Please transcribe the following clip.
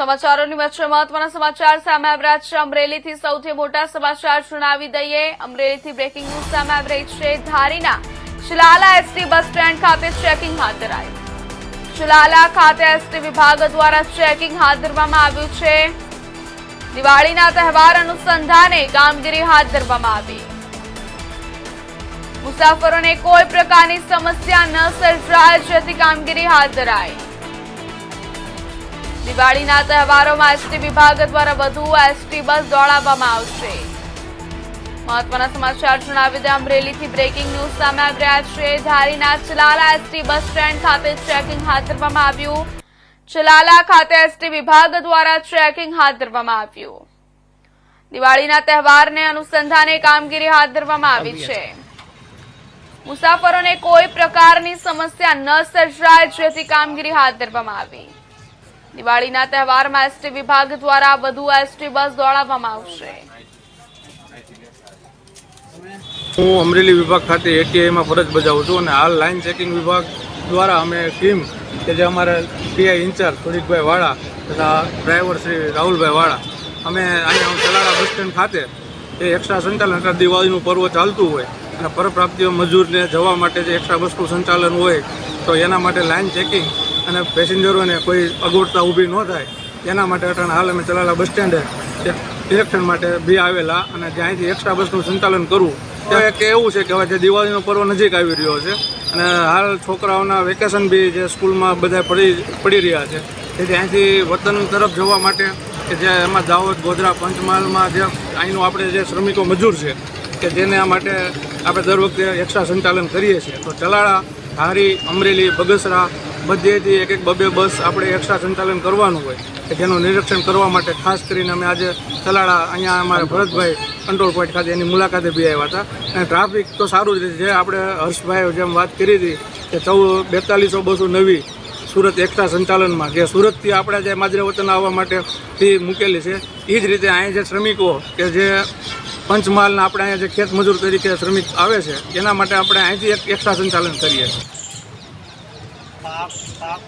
સમાચારોની વચ્ચે મહત્વના સમાચાર સામે આવ્યા છે. અમરેલીથી સૌથી મોટા સમાચાર જણાવી દઈએ. અમરેલીથી બ્રેકિંગ ન્યૂઝ સામે આવી છે. ધારીના શિલાલા એસટી બસ સ્ટેન્ડ ખાતે ચેકિંગ હાથ ધરાયું. શિલાલા ખાતે એસટી વિભાગ દ્વારા ચેકિંગ હાથ ધરવામાં આવ્યું છે. દિવાળીના તહેવાર અનુસંધાને કામગીરી હાથ ધરવામાં આવી. મુસાફરોને કોઈ પ્રકારની સમસ્યા ન સર્જાય, જેથી કામગીરી હાથ ધરાઈ દિવાળીના તહેવારોમાં એસટી વિભાગ દ્વારા વધુ એસટી બસ દોડાવવામાં આવશે. મહત્વના સમાચાર જણાવી દે, અમરેલીથી બ્રેકિંગ ન્યૂઝ સામે આવી રહ્યા છે. ધારીના ચલાલા એસટી બસ સ્ટેન્ડ ખાતે ચેકિંગ હાથ ધરવામાં આવ્યું. ચલાલા ખાતે એસટી વિભાગ દ્વારા ચેકિંગ હાથ ધરવામાં આવ્યું. દિવાળીના તહેવારને અનુસંધાને કામગીરી હાથ ધરવામાં આવી છે. મુસાફરોને કોઈ પ્રકારની સમસ્યા ન સર્જાય, જેથી કામગીરી હાથ ધરવામાં આવી. દિવાળીના તહેવારમાં એસટી વિભાગ દ્વારા વધુ એસટી બસ દોડાવવામાં આવશે. હું અમરેલી વિભાગ ખાતે એટીઆઈમાં ફરજ બજાવું છું અને હાલ લાઇન ચેકિંગ વિભાગ દ્વારા અમે ટીમ કે જે અમારા પીઆઈ ઇન્ચાર્જ થોડીકભાઈ વાળા તથા ડ્રાઈવર શ્રી રાહુલભાઈ વાળા, અમે અહીંયા ચલાડા બસ સ્ટેન્ડ ખાતે એ એક્સ્ટ્રા સંચાલન દિવાળીનું પર્વ ચાલતું હોય અને પરપ્રાપ્તિઓ મજૂરને જવા માટે જે એક્સ્ટ્રા બસનું સંચાલન હોય તો એના માટે લાઇન ચેકિંગ અને પેસેન્જરોને કોઈ અગવડતા ઊભી ન થાય. એના માટે અટાણે હાલ અમે ચલાલા બસ સ્ટેન્ડે ઇલેક્શન માટે બી આવેલા અને જ્યાંથી એક્સ્ટ્રા બસનું સંચાલન કરવું. તો એક એવું છે કે હવે જે દિવાળીનો પર્વ નજીક આવી રહ્યો છે અને હાલ છોકરાઓના વેકેશન બી જે સ્કૂલમાં બધા પડી પડી રહ્યા છે. તેથી અહીંથી વતન તરફ જવા માટે કે જે એમાં દાહોદ, ગોધરા, પંચમહાલમાં જે અહીંનું આપણે જે શ્રમિકો મજૂર છે કે જેને આ માટે આપણે દર વખતે એક્સ્ટ્રા સંચાલન કરીએ છીએ. તો ચલાળા ધારી, અમરેલી, બગસરા બધેથી એક એક બબે બસ આપણે એક્સ્ટ્રા સંચાલન કરવાનું હોય કે જેનું નિરીક્ષણ કરવા માટે ખાસ કરીને અમે આજે ચલાળા અહીંયા અમારા ભરતભાઈ કંટ્રોલ પોઈન્ટ ખાતે એની મુલાકાતે બી આવ્યા હતા. અને ટ્રાફિક તો સારું જ જે આપણે હર્ષભાઈ જેમ વાત કરી હતી કે ચૌદ, બેતાલીસો બસો નવી સુરત એકતા સંચાલનમાં જે સુરતથી આપણા જે માજરે વતન આવવા માટે ફી મૂકેલી છે એ જ રીતે અહીંયા જે શ્રમિકો કે જે પંચમહાલના આપણે અહીંયા જે ખેત મજૂર તરીકે શ્રમિક આવે છે, એના માટે આપણે અહીંથી એક એકતા સંચાલન કરીએ છીએ. 八八十八十